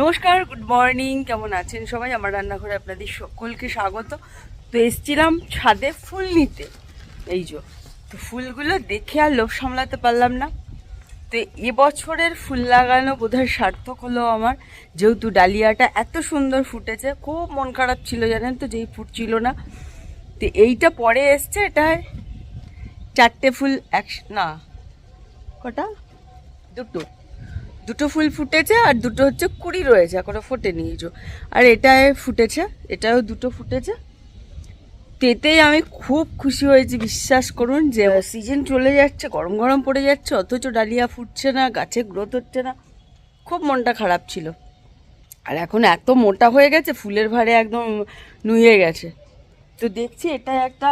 নমস্কার good morning কেমন আছেন সবাই? আমার রান্নাঘরে আপনাদের সকলকে স্বাগত। তো এসছিলাম ছাদে ফুল নিতে। এই যে, তো ফুলগুলো দেখে আর লোভ সামলাতে পারলাম না। তো এবছরের ফুল লাগানো বোধহয় সার্থক হলো আমার। যেহেতু ডালিয়াটা এত সুন্দর ফুটেছে, খুব মন খারাপ ছিল জানেন তো, যেই ফুটছিল না। তো এইটা পরে এসছে, এটায় চারটে ফুল এক না, কটা? দুটো। দুটো ফুল ফুটেছে আর দুটো হচ্ছে কুড়ি রয়েছে, এখনও ফোটেনি যে। আর এটায় ফুটেছে এটাও দুটো ফুটেছে। তেতেই আমি খুব খুশি হয়েছি, বিশ্বাস করুন যে সিজন চলে যাচ্ছে, গরম গরম পড়ে যাচ্ছে, অথচ ডালিয়া ফুটছে না, গাছে গ্রোথ হচ্ছে না। খুব মনটা খারাপ ছিল। আর এখন এত মোটা হয়ে গেছে, ফুলের ভারে একদম নুয়ে গেছে। তো দেখছি এটা একটা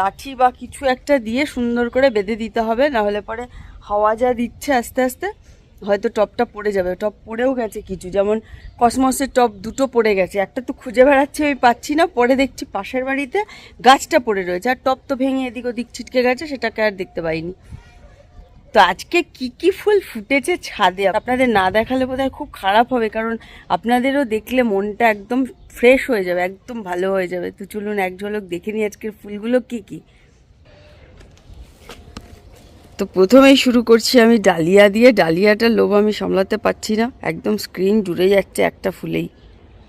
লাঠি বা কিছু একটা দিয়ে সুন্দর করে বেঁধে দিতে হবে না হলে পরে হাওয়া যা দিচ্ছে আস্তে আস্তে, হয়তো টপটা পড়ে যাবে। টপ পড়েও গেছে কিছু, যেমন কসমসের টপ দুটো পড়ে গেছে। একটা তো খুঁজে বেড়াচ্ছি, আমি পাচ্ছি না, পরে দেখছি পাশের বাড়িতে গাছটা পড়ে রয়েছে। আর টপ তো ভেঙে এদিক ওদিক ছিটকে গেছে, সেটাকে আর দেখতে পাইনি। তো আজকে কি কি ফুল ফুটেছে ছাদে? আপনাদের না দেখালে বোধহয় খুব খারাপ হবে, কারণ আপনাদেরও দেখলে মনটা একদম ফ্রেশ হয়ে যাবে, একদম ভালো হয়ে যাবে। তো চলুন, এক ঝলক দেখে নিই আজকের ফুলগুলো কি কি। তো প্রথমেই শুরু করছি আমি ডালিয়া দিয়ে। ডালিয়াটার লোভ আমি সামলাতে পারছি না। একদম স্ক্রিন জুড়ে যাচ্ছে একটা ফুলেই।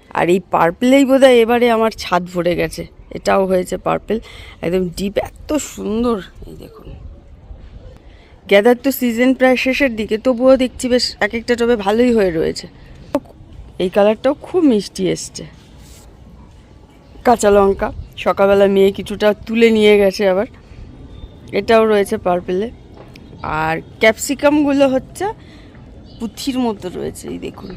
আর এই পার্পেলেই বোধহয় এবারে আমার ছাদ ভরে গেছে। এটাও হয়েছে পার্পেল একদম ডিপ এত সুন্দর। এই দেখুন। গ্যাদার তো সিজন প্রায় শেষের দিকে। তবুও দেখছি বেশ এক একটা টবে ভালোই হয়ে রয়েছে। এই কালারটাও খুব মিষ্টি এসছে। কাঁচা লঙ্কা। সকালবেলা মেয়ে কিছুটা তুলে নিয়ে গেছে আবার। এটাও রয়েছে পার্পেলে আর ক্যাপসিকামগুলো হচ্ছে পুঁথির মতো রয়েছে, এই দেখুন।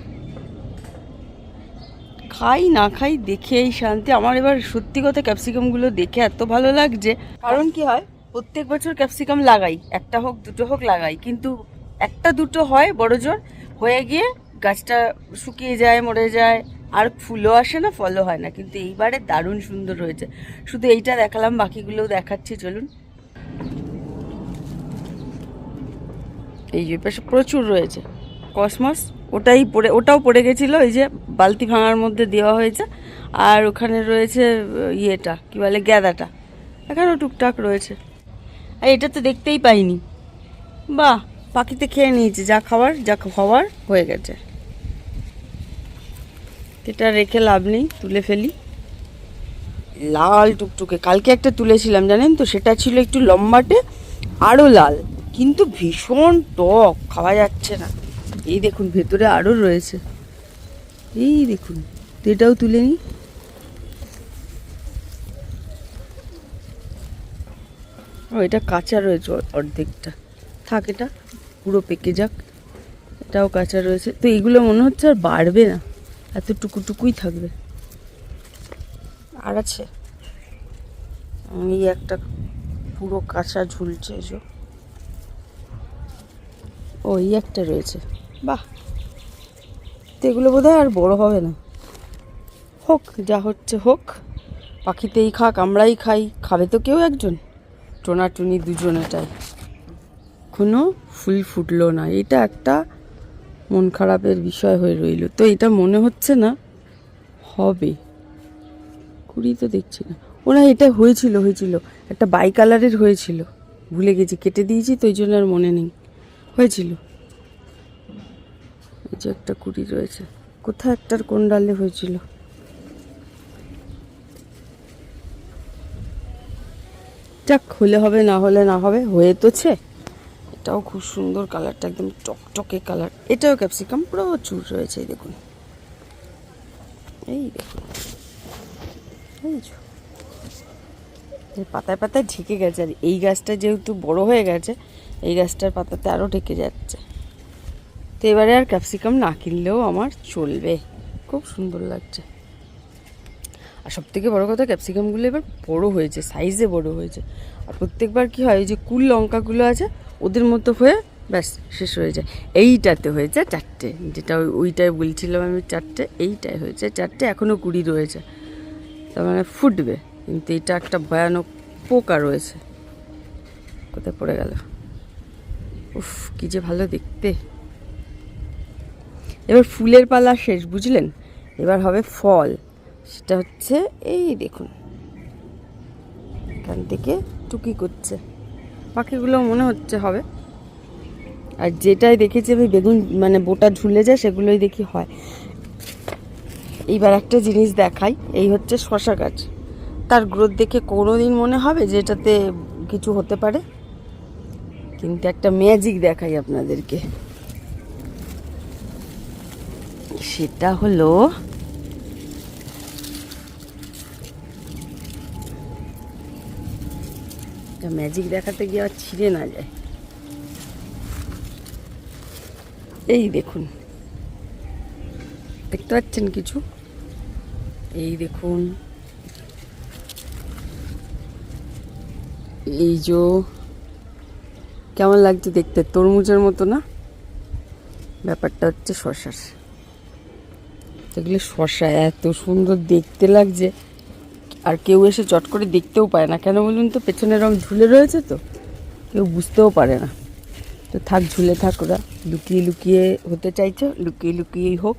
খাই না খাই দেখে এই শান্তি। আমার এবার সত্যি কথা ক্যাপসিকামগুলো দেখে এত ভালো লাগছে। কারণ কি হয়, প্রত্যেক বছর ক্যাপসিকাম লাগাই, একটা হোক, দুটো হোক লাগাই। কিন্তু একটা দুটো হয়, বড় জোর, হয়ে গিয়ে গাছটা শুকিয়ে যায়, মরে যায়। আর ফুলও আসে না, ফলও হয় না। কিন্তু এইবারে দারুণ সুন্দর হয়েছে। শুধু এইটা দেখালাম, বাকিগুলোও দেখাচ্ছি, চলুন। এই পাশে প্রচুর রয়েছে। কসমস, ওটাই পড়ে, ওটাও পড়ে গেছিল, এই যে বালতি ভাঙার মধ্যে দেওয়া হয়েছে। আর ওখানে রয়েছে ইয়েটা, কি বলে, গ্যাদাটা। এখানেও টুকটাক রয়েছে। আর এটা তো দেখতেই পাইনি। বাহ, পাখিতে খেয়ে নিয়েছে, যা খাবার যা খাওয়ার হয়ে গেছে। এটা রেখে লাভ নেই, তুলে ফেলি। লাল টুকটুকে, কালকে একটা তুলেছিলাম, জানেন তো? সেটা ছিল একটু লম্বাটে, আরও লাল। কিন্তু ভীষণ টক, খাওয়া যাচ্ছে না। এই দেখুন, ভেতরে আরও রয়েছে। এই দেখুন, এটাও তুলে নিই। ও, এটা কাঁচা রয়েছে অর্ধেকটা। থাক, এটা পুরো পেকে যাক। এটাও কাঁচা রয়েছে। তো এগুলো মনে হচ্ছে আর বাড়বে না। এত টুকুটুকুই থাকবে। আর আছে। এই একটা পুরো কাঁচা ঝুলছে এসো ও, এই একটা রয়েছে। বাহ। তো এগুলো বোধহয় আর বড় হবে না। হোক, যা হচ্ছে হোক, পাখিতেই খাক, আমরাই খাই, খাবে তো কেউ একজন। টোনাটুনি দুজন এটাই কোনো ফুল ফুটলো না। এটা একটা মন খারাপের বিষয় হয়ে রইল। তো এটা মনে হচ্ছে না, হবে। কুড়ি তো দেখছি না। ওরা এটা হয়েছিল হয়েছিল। একটা বাই কালারের হয়েছিল। ভুলে গেছি, কেটে দিয়েছি, তো ওই জন্য আর মনে নেই। হয়েছিল। এই যে একটা কুড়ি রয়েছে। কোথায় একটার কোন ডালে হয়েছিল? যাক, হলে হবে, না হলে না হবে, হয়ে তোছে এটাও খুব সুন্দর কালারটা, একদম টকটকে কালার। এটাও ক্যাপসিকাম প্রচুর রয়েছে দেখুন। এই দেখুন। এই পাতায় পাতায় ঢেকে গেছে, আর এই গাছটা যেহেতু বড় হয়ে গেছে, এই গাছটার পাতাতে আরও ঢেকে যাচ্ছে। তো এবারে আর ক্যাপসিকাম না কিনলেও আমার চলবে। খুব সুন্দর লাগছে। আর সব থেকে বড়ো কথা, ক্যাপসিকামগুলো এবার বড় হয়েছে সাইজে বড় হয়েছে। আর প্রত্যেকবার কি হয়, ওই যে কুল লঙ্কাগুলো আছে, ওদের মতো হয়ে ব্যাস শেষ হয়ে যায়। এইটাতে হয়েছে চারটে, যেটা ওই- ওইটাই বলছিলাম আমি, চারটে, এইটাই হয়েছে, চারটে এখনও কুড়ি রয়েছে। তার মানে ফুটবে। কিন্তু এটা একটা ভয়ানক পোকা রয়েছে। কোথায় পড়ে গেল? উফ, কি যে ভালো দেখতে। এবার ফুলের পালা শেষ, বুঝলেন? এবার হবে ফল। সেটা হচ্ছে এই দেখুন। এখান থেকে টুকি করছে। পাখিগুলো মনে হচ্ছে হবে। আর যেটাই দেখেছি আমি, বেগুন মানে বোটা ঝুলে যায়, সেগুলোই দেখি হয়। এইবার একটা জিনিস দেখাই, এই হচ্ছে শশা গাছ। তার গ্রোথ দেখে কোনো দিন মনে হবে যে এটাতে কিছু হতে পারে? কিন্তু একটা ম্যাজিক দেখাই আপনাদেরকে। সেটা হলো ম্যাজিক দেখাতে গিয়ে আর ছিঁড়ে না যায়। এই দেখুন। দেখতে পাচ্ছেন কিছু? এই দেখুন। এই যে, কেমন লাগছে দেখতে? তরমুজের মতো না? ব্যাপারটা হচ্ছে শশার। সেগুলো শশা এত সুন্দর দেখতে লাগছে। আর কেউ এসে চট করে দেখতেও পায় না। কেন বলুন তো পেছনের রং ঝুলে রয়েছে তো? কেউ বুঝতেও পারে না। তো থাক, ঝুলে থাক ওরা। লুকিয়ে লুকিয়ে হতে চাইছে, লুকিয়ে লুকিয়েই হোক।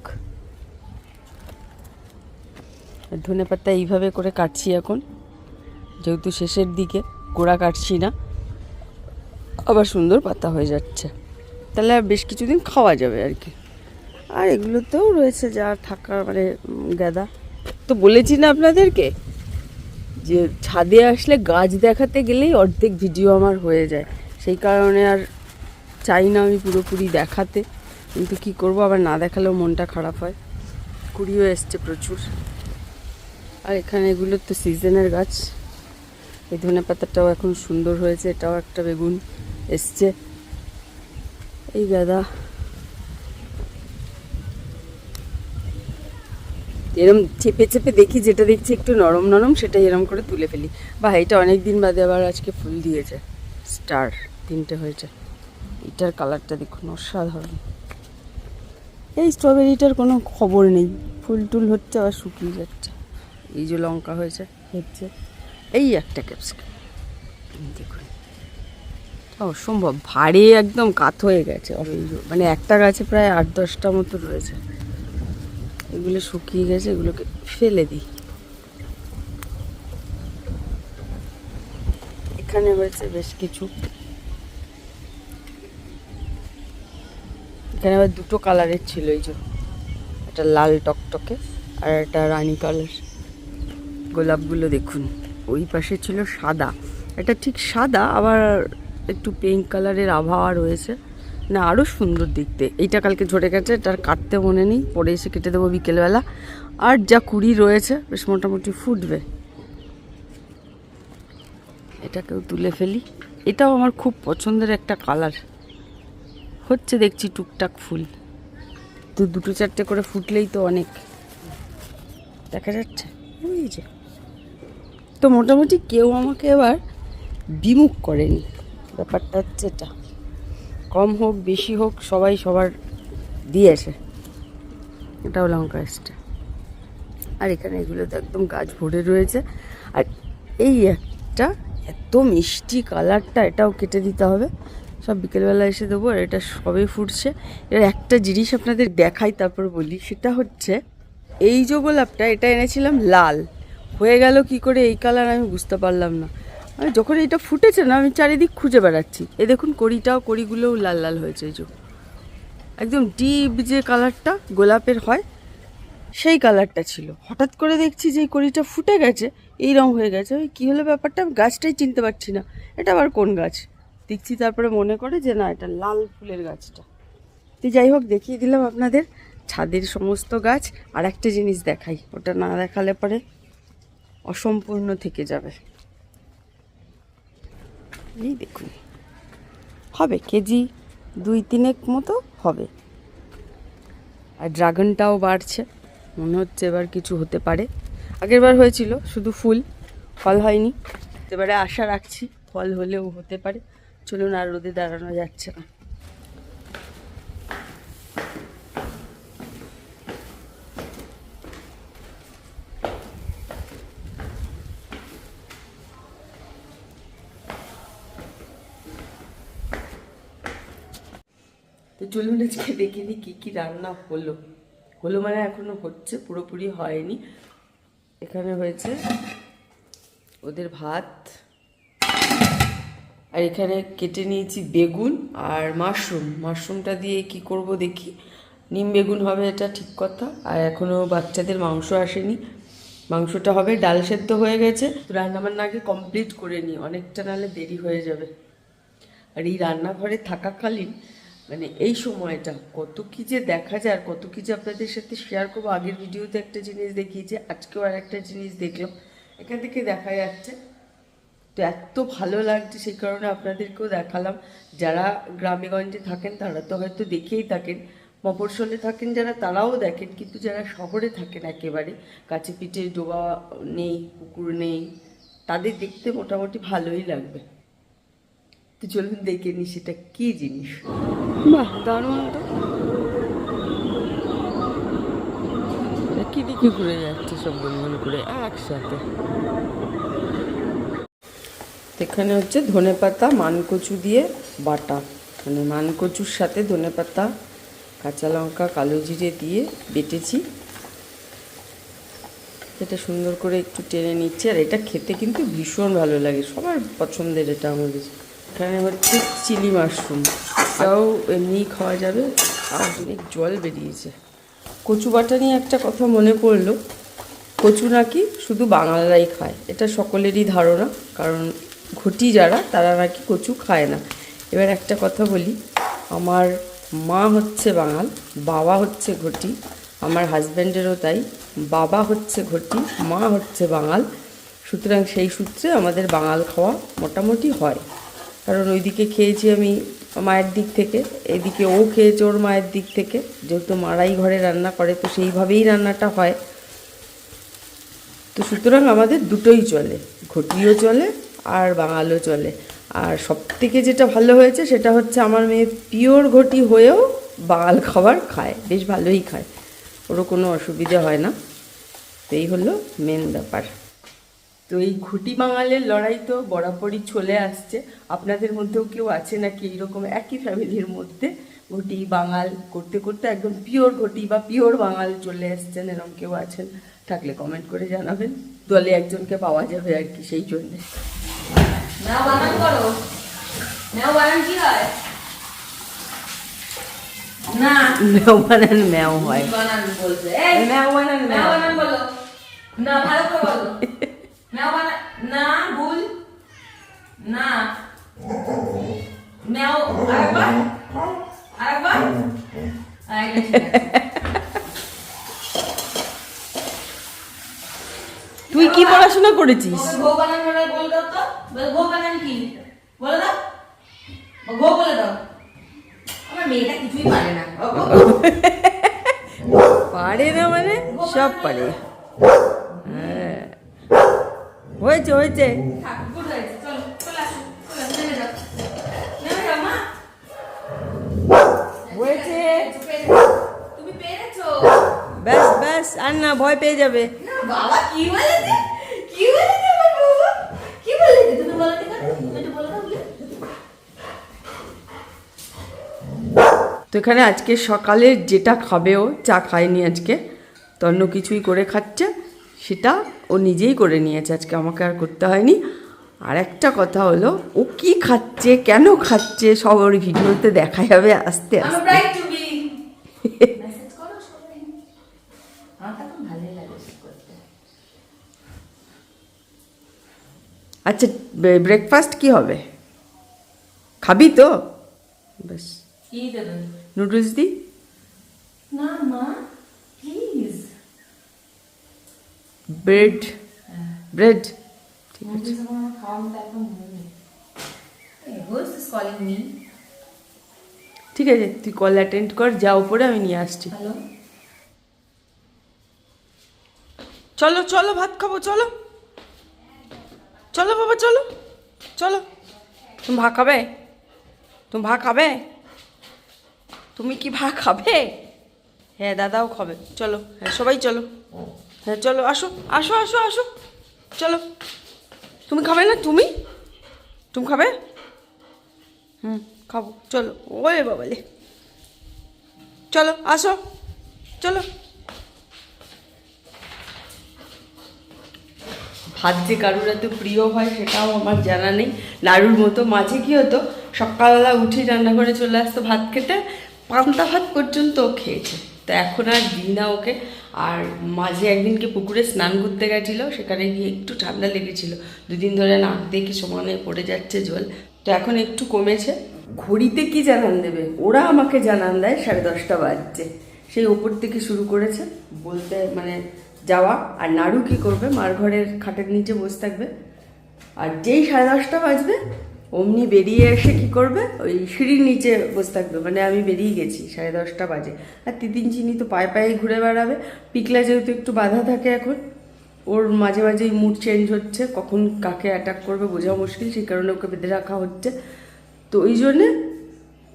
ধনে পাতা এইভাবে করে কাটছি এখন, যেহেতু শেষের দিকে। গোড়া কাটছি না। আবার সুন্দর পাতা হয়ে যাচ্ছে। তাহলে বেশ কিছুদিন খাওয়া যাবে আর কি। আর এগুলোতেও রয়েছে যা থাকার মানে গাদা। তো বলেছি না আপনাদেরকে যে ছাদে আসলে গাছ দেখাতে গেলেই অর্ধেক ভিডিও আমার হয়ে যায়। সেই কারণে আর চাই না আমি পুরোপুরি দেখাতে। কিন্তু কি করব, আবার না দেখালেও মনটা খারাপ হয়। কুড়িও এসছে প্রচুর। আর এখানে এগুলো তো সিজনের গাছ। এই ধনে পাতাটাও এখন সুন্দর হয়েছে, এটাও একটা বেগুন এসছে। এই গাদা। এরম চেপে চেপে দেখি, যেটা দেখছি একটু নরম নরম সেটা এরম করে তুলে ফেলি। বা এটা অনেক দিন বাদে আবার আজকে ফুল দিয়েছে। স্টার, তিনটে হয়েছে। এটার কালারটা দেখুন, অসাধারণ। এই স্ট্রবেরিটার কোনো খবর নেই। ফুল টুল হচ্ছে আবার শুকিয়ে যাচ্ছে। এই যে লঙ্কা হয়েছে, হচ্ছে। এই একটা ক্যাপসিকাম। দেখুন অসম্ভব, ভারী একদম কাত হয়ে গেছে। মানে একটা গাছে প্রায় আট দশটা মতো রয়েছে। এগুলো শুকিয়ে গেছে, এগুলোকে ফেলে দিই। এখানে হয়েছে বেশ কিছু। এখানে আবার দুটো কালারের ছিল এই যে। একটা লাল টকটকে আর একটা রানি কালার। গোলাপগুলো দেখুন। ওই পাশে ছিল সাদা। এটা ঠিক সাদা, আবার একটু পিঙ্ক কালারের আবহাওয়া রয়েছে। না আরও সুন্দর দেখতে। এইটা কালকে ঝরে গেছে এটার কাটতে মনে নেই। পরে এসে কেটে দেবো বিকেলবেলা। আর যা কুড়ি রয়েছে, বেশ মোটামুটি ফুটবে। এটাকেও তুলে ফেলি। এটাও আমার খুব পছন্দের একটা কালার হচ্ছে দেখছি টুকটাক ফুল। তো দুটো চারটে করে ফুটলেই তো অনেক। দেখা যাচ্ছে? ওই যে। তো মোটামুটি কেউ আমাকে এবার বিমুখ করেনি। ব্যাপারটা হচ্ছে এটা। কম হোক, বেশি হোক, সবাই সবার দিয়েছে এটাও লঙ্কা এসছে আর এখানে এগুলো তো একদম গাছ ভরে রয়েছে। আর এই একটা এত মিষ্টি কালারটা, এটাও কেটে দিতে হবে। সব বিকেলবেলা এসে দেবো আর এটা সবে ফুটছে। এর একটা জিনিস আপনাদের দেখাই, তারপর বলি। সেটা হচ্ছে এই যে গোলাপটা, এটা এনেছিলাম লাল। হয়ে গেল কি করে? এই কালার আমি বুঝতে পারলাম না। আমি যখন এটা ফুটেছে না, আমি চারিদিক খুঁজে বেড়াচ্ছি। এ দেখুন, কড়িটাও, কড়িগুলোও লাল লাল হয়েছে এই যে। একদম ডিপ যে কালারটা গোলাপের হয়, সেই কালারটা ছিল। হঠাৎ করে দেখছি যে কড়িটা ফুটে গেছে, এই রং হয়ে গেছে। ওই কী হলো ব্যাপারটা? আমি গাছটাই চিনতে পারছি না। এটা আবার কোন গাছ? দেখছি তারপরে মনে করে যে না, এটা লাল ফুলের গাছটা। তো যাই হোক, দেখিয়ে দিলাম আপনাদের। ছাদের সমস্ত গাছ। আর একটা জিনিস দেখাই। ওটা না দেখালে পরে অসম্পূর্ণ থেকে যাবে। এই দেখুন। হবে, কেজি দুই তিনেক মতো হবে। আর ড্রাগনটাও বাড়ছে। মনে হচ্ছে এবার কিছু হতে পারে। আগেরবার হয়েছিল, শুধু ফুল, ফল হয়নি। এবারে আশা রাখছি, ফল হলেও হতে পারে। চলুন আর রোদে দাঁড়ানো যাচ্ছে না। চলুন আজকে দেখে নিই কী কী রান্না হলো। হলো মানে এখনও হচ্ছে, পুরোপুরি হয়নি। এখানে হয়েছে ওদের ভাত। আর এখানে কেটে নিয়েছি বেগুন আর মাশরুম। মাশরুমটা দিয়ে কি করব দেখি। নিম বেগুন হবে এটা ঠিক কথা। আর এখনও বাচ্চাদের মাংস আসেনি। মাংসটা হবে, ডাল সেদ্ধ হয়ে গেছে। রান্নাবান্না আগে কমপ্লিট করে নিই। অনেকটা নাহলে দেরি হয়ে যাবে। আর এই রান্নাঘরে থাকাকালীন মানে এই সময়টা কত কি যে দেখা যায় আর কত কি যে আপনাদের সাথে শেয়ার করব। আগের ভিডিওতে একটা জিনিস দেখিয়েছি, আজকেও আর একটা জিনিস দেখলাম। এখান থেকে দেখা যাচ্ছে তো এত ভালো লাগছে সেই কারণে আপনাদেরকেও দেখালাম। যারা গ্রামে গঞ্জে থাকেন, তারা তো হয়তো দেখেই থাকেন। মফস্বলে থাকেন যারা, তারাও দেখেন। কিন্তু যারা শহরে থাকেন একেবারে, কাছে পিঠে ডোবা নেই, পুকুর নেই, তাদের দেখতে মোটামুটি ভালোই লাগবে। তো চলুন দেখে নি সেটা কি জিনিস। বাহ, দারুণ তো। দিকে ঘুরে যাচ্ছে সব গুনগুন একসাথে? এখানে হচ্ছে ধনেপাতা মানকচু দিয়ে বাটা। মানে মানকচুর সাথে ধনেপাতা কাঁচা লঙ্কা, কালো জিরে দিয়ে বেটেছি। এটা সুন্দর করে একটু টেনে নিচ্ছে, আর এটা খেতে কিন্তু ভীষণ ভালো লাগে। সবার পছন্দের এটা আমাদের এখানে হচ্ছে চিলি মাশরুম। তাও এমনি খাওয়া যাবে। আর অনেক জল বেরিয়েছে। কচু বাটা নিয়ে একটা কথা মনে পড়ল। কচু নাকি শুধু বাঙালরাই খায়। এটা সকলেরই ধারণা। কারণ ঘটি যারা, তারা নাকি কচু খায় না। এবার একটা কথা বলি। আমার মা হচ্ছে বাঙাল, বাবা হচ্ছে ঘটি। আমার হাজব্যান্ডেরও তাই। বাবা হচ্ছে ঘটি, মা হচ্ছে বাঙাল। সুতরাং সেই সূত্রে আমাদের বাঙাল খাওয়া মোটামুটি হয়। কারণ ওইদিকে খেয়েছি আমি মায়ের দিক থেকে। এদিকে ও খেয়েছে ওর মায়ের দিক থেকে। যেহেতু মারাই ঘরে রান্না করে, তো সেইভাবেই রান্নাটা হয়। তো সুতরাং আমাদের দুটোই চলে, ঘটিও চলে আর বাঙালও চলে। আর সব থেকে যেটা ভালো হয়েছে সেটা হচ্ছে আমার মেয়ে পিওর ঘটি হয়েও বাঙাল খাবার খায়, বেশ ভালোই খায়। ওরও কোনো অসুবিধে হয় না। তো এই হলো মেন ব্যাপার। তো এই ঘটি বাঙালের লড়াই তো বরাবরই চলে আসছে। আপনাদের মধ্যেও কেউ আছে নাকি এইরকম একই ফ্যামিলির মধ্যে? ঘটি বাঙাল করতে করতে একদম পিওর ঘটি বা পিওর বাঙাল চলে এসছেন এরকম কেউ আছেন? থাকলে কমেন্ট করে জানাবেন। দলে একজনকে পাওয়া যাবে আর কি সেই জন্যে। না হয়? ভালো করে বলো। না ভুল না নাও আরেকবার তুই কি পড়াশোনা করেছিস? গো বানান বলে দাও তো। গো বানান কি? বলে দাও। গো বলে দাও। আমার মেয়েটা কিছুই পারে না। পারে না মানে? সব পারে। তুমি পেরেছ। ব্যাস ব্যাস আর না ভয় পেয়ে যাবে বাবা, কি বলেছে? কি বলেছে আমার বাবা? কি বলেছে? তুমি বলো তো এখানে। বলো তো, তো এখানে আজকে সকালে যেটা খাবে ও চা খায়নি আজকে তো অন্য কিছুই করে খাচ্ছে সেটা ও নিজেই করে নিয়েছে আজকে আমাকে আর করতে হয়নি। আর একটা কথা হলো ও কি খাচ্ছে কেন খাচ্ছে সব ওর ভিডিওতে দেখা যাবে আস্তে আস্তে। আচ্ছা ব্রেকফাস্ট কি হবে? খাবি তো? ব্যাস। নুডলস দি? না, মা, please। ব্রেড ব্রেড Noodles এখন আমার খাওয়ার মতো একদম মনে নেই। Hey, who is bread calling me? ঠিক আছে তুই কল অ্যাটেন্ড কর যা উপরে আমি নিয়ে আসছি। চলো চলো ভাত খাব চলো। চলো বাবা চলো। চলো। তুমি ভা খাবে? তুমি ভা খাবে? তুমি কি ভা খাবে? হ্যাঁ দাদাও খাবে। চলো হ্যাঁ সবাই চলো। হ্যাঁ চলো, আসো আসো আসো আসো। চলো। তুমি খাবে না? তুমি? তুমি খাবে? হুম, খাব। চলো। ওরে বাবালে। চলো, আসো। চলো। ভাত যে কারুর এত প্রিয় হয় সেটাও আমার জানা নেই। লাড়ুর মতো মাঝে কি হতো, সকালবেলা উঠে রান্না করে চলে আসতো ভাত খেতে, পান্তা ভাত পর্যন্ত খেয়েছে। তো এখন আর দিই না ওকে। আর মাঝে একদিনকে পুকুরে স্নান করতে গেছিল, সেখানে গিয়ে একটু ঠান্ডা লেগেছিল। দুদিন ধরে নাক দেখে সমানে পড়ে যাচ্ছে জল। তো এখন একটু কমেছে। ঘড়িতে কি জানান দেবে? ওরা আমাকে জানান দেয় সাড়ে দশটা বাজছে। সেই ওপর থেকে শুরু করেছে। বলতে মানে যাওয়া। আর নাড়ু কি করবে? মার ঘরের খাটের নিচে বসে থাকবে। আর যেই সাড়ে দশটা বাজবে অমনি বেরিয়ে এসে কি করবে? ওই সিঁড়ির নিচে বসে থাকবে। মানে আমি বেরিয়ে গেছি, সাড়ে দশটা বাজে। আর তিতিন চিনি তো পায়ে পায়ে ঘুরে বেড়াবে। পিকলা যেহেতু একটু বাধা থাকে এখন, ওর মাঝে মাঝেই মুড চেঞ্জ হচ্ছে, কখন কাকে অ্যাটাক করবে বোঝা মুশকিল, সেই কারণে ওকে বেঁধে রাখা হচ্ছে। তো ওই জন্যে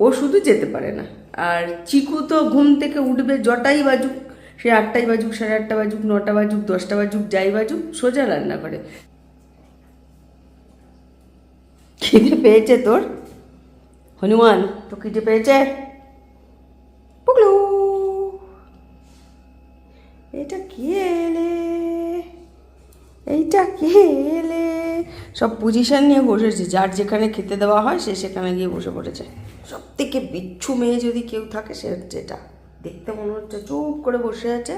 ও শুধু যেতে পারে না। আর চিকু তো ঘুম থেকে উঠবে জটাই বাজুক, সে আটটাই বাজুক, সাড়ে আটটা বাজুক, নটা বাজুক, দশটা বাজুক, যাই বাজুক, সোজা রান্না করে খিদে পেয়েছে তোর? হনুমান। তো খিদে পেয়েছে? পুকলু। এটা কে এলে? এইটা কে এলে? সব পজিশন নিয়ে বসেছে যার যেখানে খেতে দেওয়া হয় সে সেখানে গিয়ে বসে পড়েছে। সব থেকে বিচ্ছু মেয়ে যদি কেউ থাকে সে হচ্ছে এটা। দেখতে মনে হচ্ছে চুপ করে বসে আছে।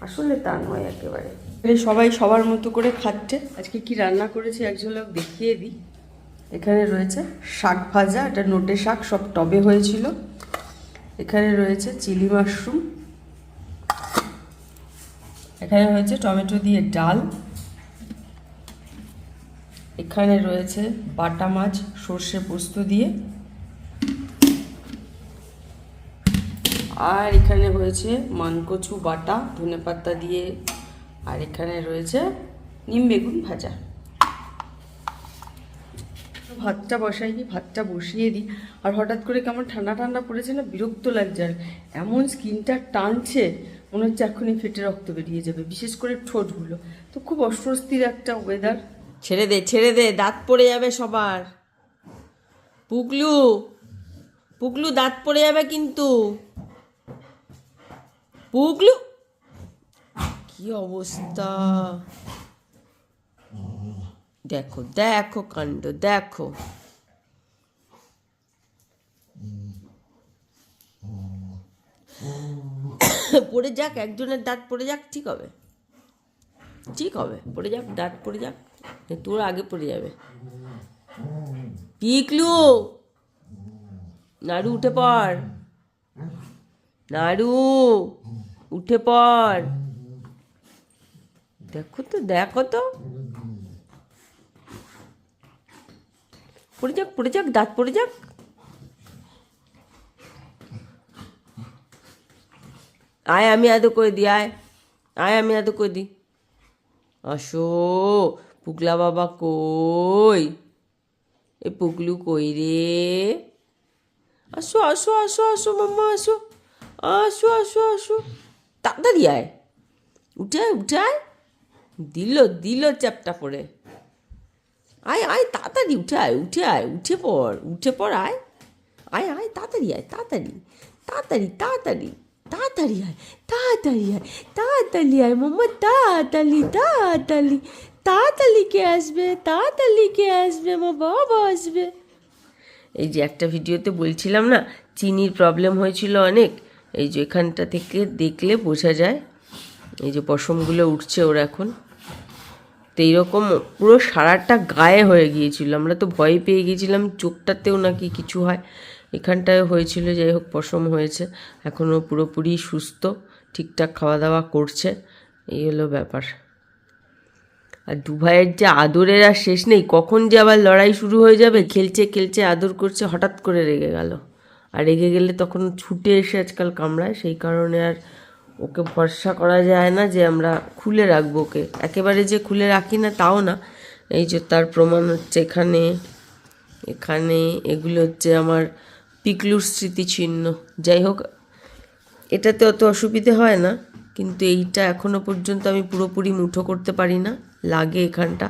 আসলে তা নয় একেবারে। সবাই সবার মতো করে খাচ্ছে। আজকে কি রান্না করেছি এক ঝলক দেখিয়ে দিই। এখানে রয়েছে শাক ভাজা, এটা নোটে শাক, সব টবে হয়েছিল। এখানে রয়েছে চিলি মাশরুম। এখানে রয়েছে টমেটো দিয়ে ডাল। এখানে রয়েছে বাটা মাছ, সর্ষে পোস্ত দিয়ে। আর এখানে হয়েছে মানকচু বাটা, ধনেপাতা দিয়ে। আর এখানে রয়েছে নিম বেগুন ভাজা। ভাতটা বসাই বসাইনি ভাতটা বসিয়ে দিই। আর হঠাৎ করে কেমন ঠান্ডা ঠান্ডা পড়েছে না, বিরক্ত লাগছে আর এমন স্কিনটা টানছে, মনে হচ্ছে এখনই ফেটে রক্ত বেরিয়ে যাবে, বিশেষ করে ঠোঁটগুলো। তো খুব অস্বস্তির একটা ওয়েদার ছেড়ে দে ছেড়ে দে, দাঁত পড়ে যাবে সবার। পুকলু পুকলু, দাঁত পড়ে যাবে কিন্তু। পুকলু, কি অবস্থা? দেখো দেখো, কাণ্ড, দেখো। পড়ে যাক, একজনের দাঁত পড়ে যাক, ঠিক হবে। ঠিক হবে, পড়ে যাক, দাঁত পড়ে যাক তোর আগে পড়ে যাবে। পিকলু! নাড়ু উঠে পড়। নাড়ু উঠে পড়। দেখো তো দেখো তো। পড়ে যাক পড়ে যাক, দাঁত পড়ে যাক। আয়, আমি আদৌ করে দিই, আয়। আয়, আমি আদৌ করে দিই। আসো, পুকলা বাবা কই? এ পুকলু কই রে? আসো আসো আসো আসো, মাম্মা, আসো। আসো আসো আসো। তাড়াতাড়ি আয়। উঠে উঠে দিল দিল চ্যাপটা পড়ে আয় আয়, তাড়াতাড়ি উঠে আয় উঠে আয়, উঠে পড় উঠে পড়, আয়। আয় আয়, তাড়াতাড়ি আয়, তাড়াতাড়ি তাড়াতাড়ি তাড়াতাড়ি তাড়াতাড়ি আয় তাড়াতাড়ি আয় তাড়াতাড়ি আয়, মাম্মা, তাড়াতাড়ি তাড়াতাড়ি তাড়াতাড়ি কে আসবে, তাড়াতাড়ি কে আসবে, আমার বাবা আসবে। এই যে একটা ভিডিওতে বলছিলাম না, চিনির প্রবলেম হয়েছিল অনেক, এই যে এখানটা থেকে দেখলে বোঝা যায়, এই যে পশমগুলো উঠছে ওর এখন। তো এইরকম পুরো সারাটা গায়ে হয়ে গিয়েছিল। আমরা তো ভয় পেয়ে গিয়েছিলাম, চোখটাতেও নাকি কিছু হয়। এখানটায় হয়েছিল, যাই হোক, পশম হয়েছে। এখনও পুরোপুরি সুস্থ, ঠিকঠাক খাওয়া দাওয়া করছে। এই হলো ব্যাপার। আর দুভাইয়ের যে আদরের আর শেষ নেই, কখন যে আবার লড়াই শুরু হয়ে যাবে, খেলছে খেলছে, আদর করছে, হঠাৎ করে রেগে গেল। আর রেগে গেলে তখন ছুটে এসে আজকাল কামড়ায়, সেই কারণে আর ওকে ভরসা করা যায় না যে আমরা খুলে রাখব ওকে। একেবারে যে খুলে রাখি না, তাও না। এই যে তার প্রমাণ হচ্ছে এখানে এখানে, এগুলো হচ্ছে আমার পিকলুর স্মৃতিচিহ্ন। যাই হোক, এটাতে অত অসুবিধে হয় না, কিন্তু এইটা এখনও পর্যন্ত আমি পুরোপুরি মুঠো করতে পারি না। লাগে এখানটা।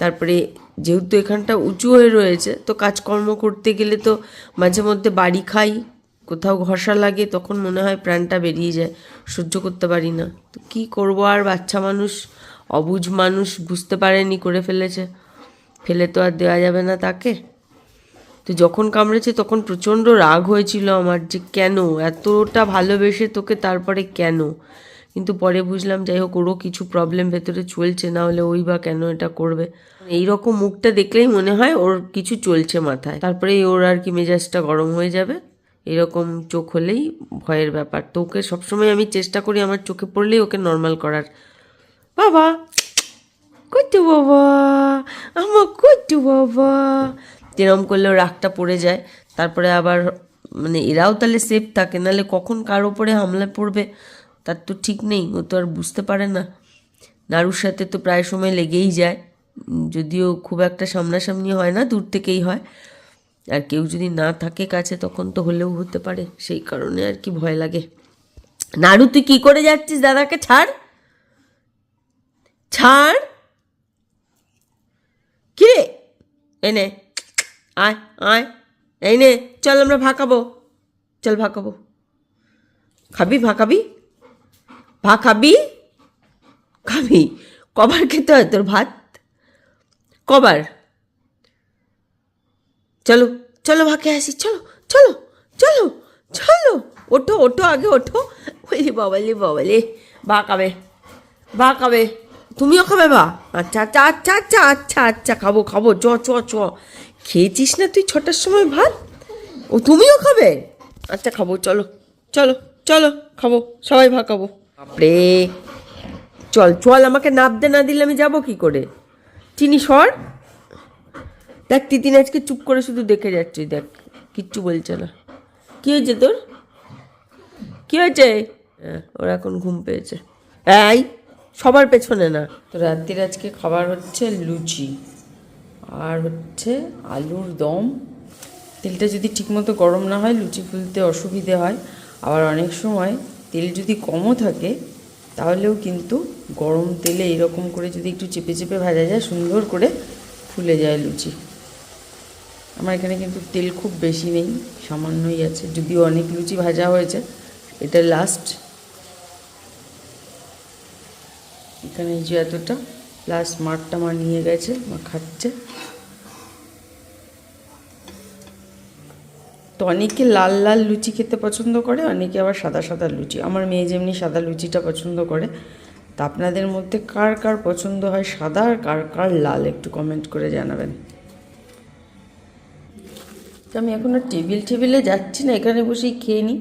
তারপরে যেহেতু এখানটা উঁচু হয়ে রয়েছে, তো কাজকর্ম করতে গেলে তো মাঝে মধ্যে বাড়ি খাই কোথাও ঘষা লাগে, তখন মনে হয় প্রাণটা বেরিয়ে যায়, সহ্য করতে পারি না। তো কী করব আর? বাচ্চা মানুষ অবুঝ মানুষ বুঝতে পারেনি, করে ফেলেছে। ফেলে তো আর দেওয়া যাবে না তাকে। তো যখন কামড়েছে তখন প্রচণ্ড রাগ হয়েছিল আমার যে কেন? এতটা ভালোবেসে তোকে তারপরে কেন? কিন্তু পরে বুঝলাম, যাই হোক, ওরও কিছু প্রবলেম ভেতরে চলছে, না হলে ওই বা কেন এটা করবে? এই রকম মুখটা দেখলেই মনে হয় ওর কিছু চলছে মাথায়। তারপরে ওর আর কি মেজাজটা গরম হয়ে যাবে। এরকম চোখ হলেই ভয়ের ব্যাপার। তো ওকে সবসময় আমি চেষ্টা করি আমার চোখে পড়লেই ওকে নর্মাল করার। বাবা! কটু বাবা? আমার কটু বাবা? যেরম করলেও রাগটা পড়ে যায়। তারপরে আবার মানে এরাও তাহলে সেফ থাকে, নাহলে কখন কার ওপরে হামলা পড়বে? তার তো ঠিক নেই, ও তো আর বুঝতে পারে না। নাড়ুর সাথে তো প্রায় সময় লেগেই যায়। যদিও খুব একটা সামনাসামনি হয় না, দূর থেকেই হয়। আর কেউ যদি না থাকে কাছে, তখন তো হলেও হতে পারে। সেই কারণে আর কি ভয় লাগে। নাড়ু তুই কি করে যাচ্ছিস দাদাকে? ছাড়। ছাড়। কি? এনে আয় আয়। এই নে। চল আমরা ভাকাবো। চল ভাকাবো। খাবি, ভাকাবি? ভা খাবি খাবি? কবার খেতে হয় তোর ভাত? কবার? চলো চলো ভাকে আসি, চলো চলো চলো চলো। ওঠো ওঠো, আগে ওঠো। বলি বাবালে বাবালে বা কাবে বা কাবে তুমিও খাবে, বা? আচ্ছা আচ্ছা আচ্ছা আচ্ছা আচ্ছা আচ্ছা খাব খাব, চ চ চ। খেয়েছিস না তুই ছটার সময় ভাত? ও, তুমিও খাবে? আচ্ছা খাব, চলো চলো চলো, খাব, সবাই ভাগ খাব। বাপরে, চল চল, আমাকে নাবতে না দিলে আমি যাব কি করে? চিনি, সর। দেখ তিতিন আজকে চুপ করে শুধু দেখে যাচ্ছি দেখ কিচ্ছু বলছে না। কি হয়েছে তোর? কি হয়েছে? হ্যাঁ, ওর এখন ঘুম পেয়েছে। এই সবার পেছনে না। তো রাত্রির আজকে খাবার হচ্ছে লুচি আর হচ্ছে আলুর দম। তেলটা যদি ঠিকমতো গরম না হয় লুচি ফুলতে অসুবিধে হয়। আবার অনেক সময় তেল যদি কমও থাকে তাহলেও কিন্তু গরম তেলে এরকম করে যদি একটু চেপে চেপে ভাজা যায় সুন্দর করে ফুলে যায় লুচি। আমার এখানে কিন্তু তেল খুব বেশি নেই, সামান্যই আছে, যদিও অনেক লুচি ভাজা হয়েছে, এটা লাস্ট এখানে যে এতটা প্লাস মাঠটা মা নিয়ে গেছে, মা খাচ্ছে। তো অনেকে লাল লাল লুচি খেতে পছন্দ করে, অনেকে আবার সাদা সাদা লুচি। আমার মেয়ে যেমনি সাদা লুচিটা পছন্দ করে, তা আপনাদের মধ্যে কার কার পছন্দ হয় সাদা আর কার কার লাল, একটু কমেন্ট করে জানাবেন। তো আমি এখন আর টেবিল টেবিলে যাচ্ছি না, এখানে বসেই খেয়ে নিই।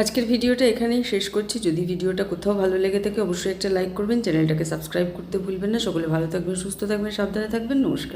আজকের ভিডিওটা এখানেই শেষ করছি। যদি ভিডিওটা কোথাও ভালো লেগে থাকে, অবশ্যই একটা লাইক করবেন, চ্যানেলটাকে সাবস্ক্রাইব করতে ভুলবেন না। সকলে ভালো থাকবেন, সুস্থ থাকবেন, সাবধানে থাকবেন। নমস্কার।